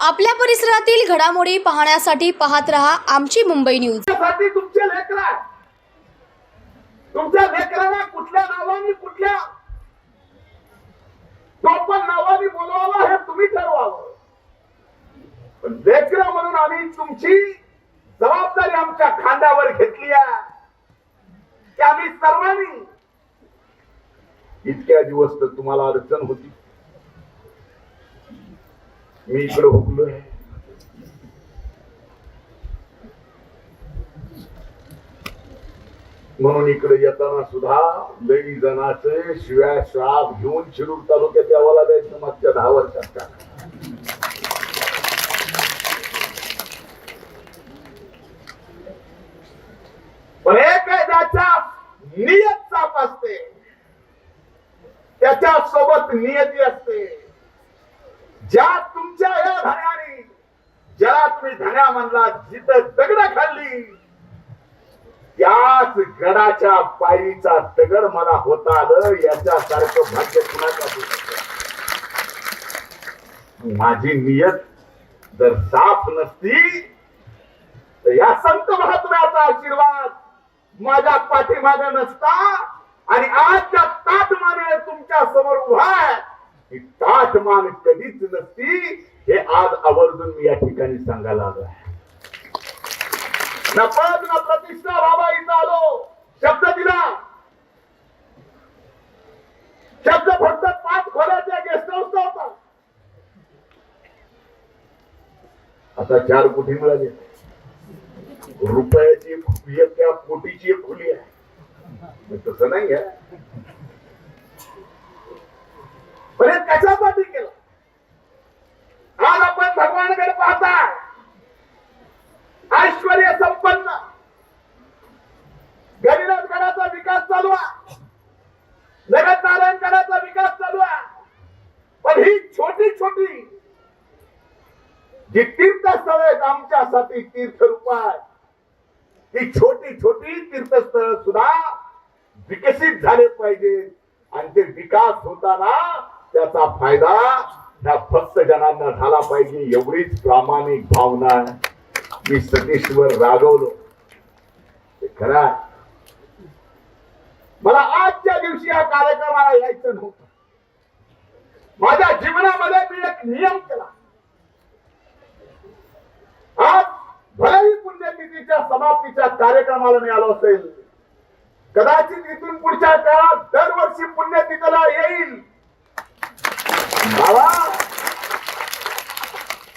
आपल्या परिसरातील घडामोडी पाहण्यासाठी पाहत रहा आमची मुंबई न्यूज. साठी लेकरा तुमच्या लेकरांना कुठल्या नावाने कुठल्या प्रॉपर नावाने बोलवावं हे तुम्ही ठरवावं. लेकरं म्हणून आम्ही तुमची जबाबदारी आमच्या खांद्यावर घेतली आहे. की आम्ही सर्वांनी इतक्या दिवस तर तुम्हाला अडचण होती. मी इकडे हुकलोय. म्हणून इकडे येताना सुद्धा लई जणाचे शिव्या श्राप घेऊन शिरूर तालुक्यात यावं लागायचं मागच्या दहा वर्षात का पण एक आहे ज्याच्या नियत साफ असते त्याच्या सोबत नियती असते. ज्या तुमच्या या धन्याने ज्याला तुम्ही धन्या म्हणला जिथं दगड खाल्ली त्याच गडाच्या पायरीचा दगड मला होता आलं याच्यासारखं भाग्य कुणाचा माझी नियत जर साफ नसती तर या संत महात्म्याचा आशीर्वाद माझ्या पाठीमागे नसता आणि आज त्या तुमच्यासमोर उभा आहे. ही ताटमान कधीच नसती हे आज आवर्जून मी या ठिकाणी सांगायला आलो आहे न पद न प्रतिष्ठा बाबा इथं आलो. शब्द दिला. शब्द फक्त पाच खोल्याच्या गेस्ट हाऊसचा होता. आता चार कोटी मिळाले. रुपयाची एक त्या कोटीची एक खोली आहे. तसं नाही आहे म्हणजे हे कशासाठी केलं. आज आपण भगवानकडे पाहता ऐश्वर संपन्न. गणिनाथ गडाचा विकास चालू आहे. जगत नारायण गडाचा विकास चालू आहे. पण ही छोटी छोटी जी तीर्थस्थळ आहेत आमच्यासाठी तीर्थरूप आहेत ही छोटी छोटी तीर्थस्थळ सुद्धा विकसित झाले पाहिजे आणि ते विकास होताना त्याचा फायदा ह्या भक्त जनांना झाला पाहिजे एवढीच प्रामाणिक भावना मी सतीशवर रागवलो. ते मला आजच्या दिवशी या कार्यक्रमाला यायचं नव्हतं. माझ्या जीवनामध्ये मी एक नियम केला. आज भलेही पुण्यतिथीच्या समाप्तीच्या कार्यक्रमाला मी आलो असेल. कदाचित इथून पुढच्या काळात दरवर्षी पुण्यतिथीला येईल. बाबा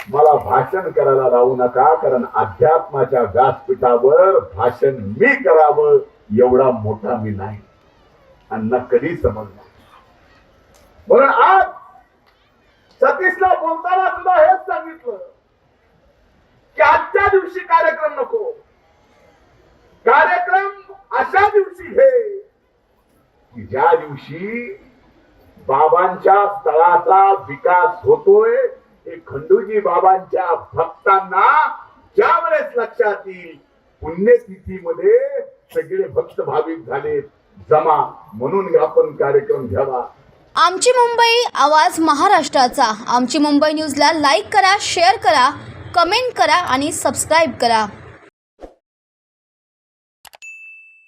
मला भाषण करायला लावू नका कारण अध्यात्माच्या व्यासपीठावर भाषण मी करावं एवढा मोठा मी नाही. आणि न कधी समजणार म्हणून आज सतीशला बोलताना सुद्धा हेच सांगितलं की आजच्या दिवशी कार्यक्रम नको. कार्यक्रम अशा दिवशी हे की ज्या दिवशी बाबांच्या स्थळाचा विकास होतोय हे खंडूजी बाबांच्या भक्तांना ज्या वेळेस लक्षात येईल पुण्यतिथीमध्ये सगळे भक्त भाविक झाले जमा म्हणून आपण कार्यक्रम घ्यावा. आमची मुंबई आवाज महाराष्ट्राचा. आमची मुंबई न्यूजला लाईक करा शेअर करा कमेंट करा आणि सबस्क्राईब करा.